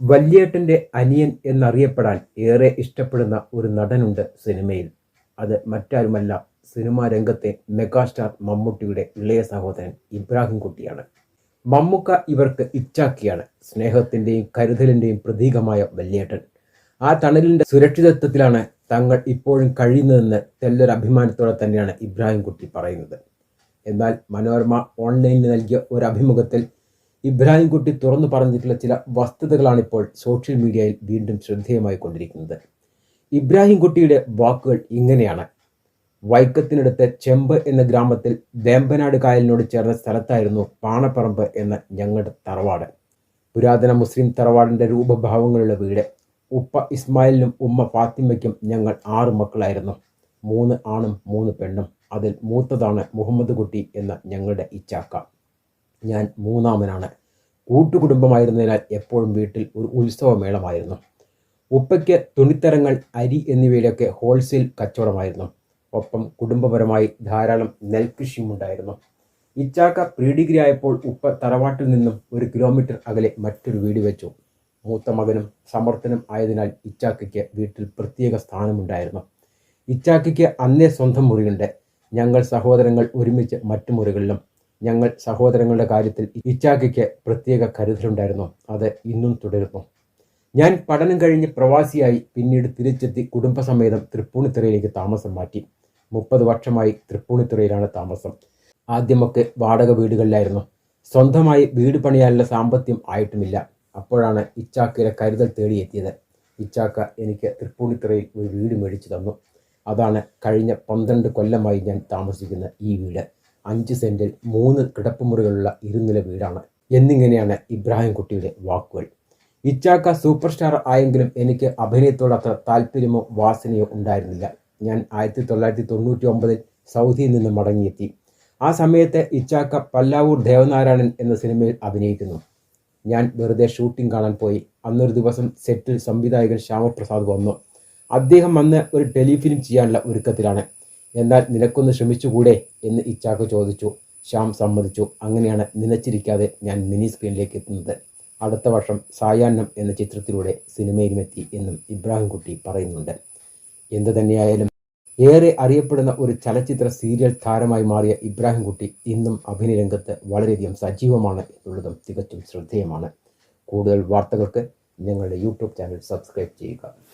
വല്യേട്ടന്റെ അനിയൻ എന്നറിയപ്പെടാൻ ഏറെ ഇഷ്ടപ്പെടുന്ന ഒരു നടനുണ്ട് സിനിമയിൽ. അത് മറ്റാരുമല്ല സിനിമാ രംഗത്തെ മെഗാസ്റ്റാർ മമ്മൂട്ടിയുടെ ഇളയ സഹോദരൻ ഇബ്രാഹിം കുട്ടിയാണ്. മമ്മൂക്ക ഇവർക്ക് ഇച്ചാക്കിയാണ് സ്നേഹത്തിന്റെയും കരുതലിന്റെയും പ്രതീകമായ വല്യേട്ടൻ. ആ തണലിന്റെ സുരക്ഷിതത്വത്തിലാണ് തങ്ങൾ ഇപ്പോഴും കഴിയുന്നതെന്ന് തെല്ലൊരു അഭിമാനത്തോടെ തന്നെയാണ് ഇബ്രാഹിം കുട്ടി പറയുന്നത്. എന്നാൽ മനോരമ ഓൺലൈനിൽ നൽകിയ ഒരു അഭിമുഖത്തിൽ ഇബ്രാഹിം കുട്ടി തുറന്നു പറഞ്ഞിട്ടുള്ള ചില വസ്തുതകളാണ് ഇപ്പോൾ സോഷ്യൽ മീഡിയയിൽ വീണ്ടും ശ്രദ്ധേയമായി കൊണ്ടിരിക്കുന്നത്. ഇബ്രാഹിം കുട്ടിയുടെ വാക്കുകൾ ഇങ്ങനെയാണ്. വൈക്കത്തിനടുത്ത് ചെമ്പ് എന്ന ഗ്രാമത്തിൽ വേമ്പനാട് കായലിനോട് ചേർന്ന സ്ഥലത്തായിരുന്നു പാണപ്പറമ്പ് എന്ന ഞങ്ങളുടെ തറവാട്. പുരാതന മുസ്ലിം തറവാടിന്റെ രൂപഭാവങ്ങളുള്ള വീട്. ഉപ്പ ഇസ്മായിലിനും ഉമ്മ ഫാത്തിമയ്ക്കും ഞങ്ങൾ ആറ് മക്കളായിരുന്നു. മൂന്ന് ആണും മൂന്ന് പെണ്ണും. അതിൽ മൂത്തതാണ് മുഹമ്മദ് കുട്ടി എന്ന ഞങ്ങളുടെ ഇച്ചാക്ക. ഞാൻ മൂന്നാമനാണ്. കൂട്ടുകുടുംബമായിരുന്നതിനാൽ എപ്പോഴും വീട്ടിൽ ഒരു ഉത്സവമേളമായിരുന്നു. ഉപ്പയ്ക്ക് തുണിത്തരങ്ങൾ അരി എന്നിവയിലൊക്കെ ഹോൾസെയിൽ കച്ചവടമായിരുന്നു. ഒപ്പം കുടുംബപരമായി ധാരാളം നെൽകൃഷിയും ഉണ്ടായിരുന്നു ഇച്ചാക്ക പ്രീ ഡിഗ്രി ആയപ്പോൾ ഉപ്പ തറവാട്ടിൽ നിന്നും ഒരു കിലോമീറ്റർ അകലെ മറ്റൊരു വീട് വെച്ചു. മൂത്ത മകനും സമർത്ഥനും ആയതിനാൽ ഇച്ചാക്കയ്ക്ക് വീട്ടിൽ പ്രത്യേക സ്ഥാനമുണ്ടായിരുന്നു. ഇച്ചാക്കയ്ക്ക് അന്നേ സ്വന്തം മുറിയുണ്ട്. ഞങ്ങൾ സഹോദരങ്ങൾ ഒരുമിച്ച് മറ്റു മുറികളിലും ഞങ്ങൾ സഹോദരങ്ങളുടെ കാര്യത്തിൽ ഇച്ചാക്കിക്ക് പ്രത്യേക കരുതലുണ്ടായിരുന്നു. അത് ഇന്നും തുടരുന്നു. ഞാൻ പഠനം കഴിഞ്ഞ് പ്രവാസിയായി പിന്നീട് തിരിച്ചെത്തി കുടുംബസമേതം തൃപ്പൂണിത്തുറയിലേക്ക് താമസം മാറ്റി. മുപ്പത് വർഷമായി തൃപ്പൂണിത്തുറയിലാണ് താമസം. ആദ്യമൊക്കെ വാടക വീടുകളിലായിരുന്നു. സ്വന്തമായി വീട് പണിയാനുള്ള സാമ്പത്തികം ആയിട്ടുമില്ല. അപ്പോഴാണ് ഇച്ചാക്കയുടെ കരുതൽ തേടിയെത്തിയത്. ഇച്ചാക്ക എനിക്ക് തൃപ്പൂണിത്തുറയിൽ ഒരു വീട് മേടിച്ചു തന്നു. അതാണ് കഴിഞ്ഞ പന്ത്രണ്ട് കൊല്ലമായി ഞാൻ താമസിക്കുന്ന ഈ വീട്. അഞ്ച് സെന്റിൽ മൂന്ന് കിടപ്പുമുറികളുള്ള ഇരുനില വീടാണ്. എന്നിങ്ങനെയാണ് ഇബ്രാഹിം കുട്ടിയുടെ വാക്കുകൾ. ഇച്ചാക്ക സൂപ്പർ സ്റ്റാർ ആയെങ്കിലും എനിക്ക് അഭിനയത്തോടത്ര താല്പര്യമോ വാസനയോ ഉണ്ടായിരുന്നില്ല. ഞാൻ ആയിരത്തി തൊള്ളായിരത്തി തൊണ്ണൂറ്റി ഒമ്പതിൽ സൗദിയിൽ നിന്ന് മടങ്ങിയെത്തി. ആ സമയത്ത് ഇച്ചാക്ക പല്ലാവൂർ ദേവനാരായണൻ എന്ന സിനിമയിൽ അഭിനയിക്കുന്നു. ഞാൻ വെറുതെ ഷൂട്ടിംഗ് കാണാൻ പോയി. അന്നൊരു ദിവസം സെറ്റിൽ സംവിധായകൻ ശ്യാമപ്രസാദ് വന്നു. അദ്ദേഹം അന്ന് ഒരു ടെലിഫിലിം ചെയ്യാനുള്ള ഒരുക്കത്തിലാണ്. എന്നാൽ നിനക്കൊന്ന് ശ്രമിച്ചുകൂടെ എന്ന് ഇച്ചാക്ക് ചോദിച്ചു. ശ്യാം സമ്മതിച്ചു. അങ്ങനെയാണ് നിലച്ചിരിക്കാതെ ഞാൻ മിനി സ്ക്രീനിലേക്ക് എത്തുന്നത്. അടുത്ത വർഷം സായാഹ്നം എന്ന ചിത്രത്തിലൂടെ സിനിമയിലുമെത്തി എന്നും ഇബ്രാഹിംകുട്ടി പറയുന്നുണ്ട്. എന്തു തന്നെയായാലും ഏറെ അറിയപ്പെടുന്ന ഒരു ചലച്ചിത്ര സീരിയൽ താരമായി മാറിയ ഇബ്രാഹിംകുട്ടി ഇന്നും അഭിനയ രംഗത്ത് വളരെയധികം സജീവമാണ് എന്നുള്ളതും തികച്ചും ശ്രദ്ധേയമാണ്. കൂടുതൽ വാർത്തകൾക്ക് ഞങ്ങളുടെ യൂട്യൂബ് ചാനൽ സബ്സ്ക്രൈബ് ചെയ്യുക.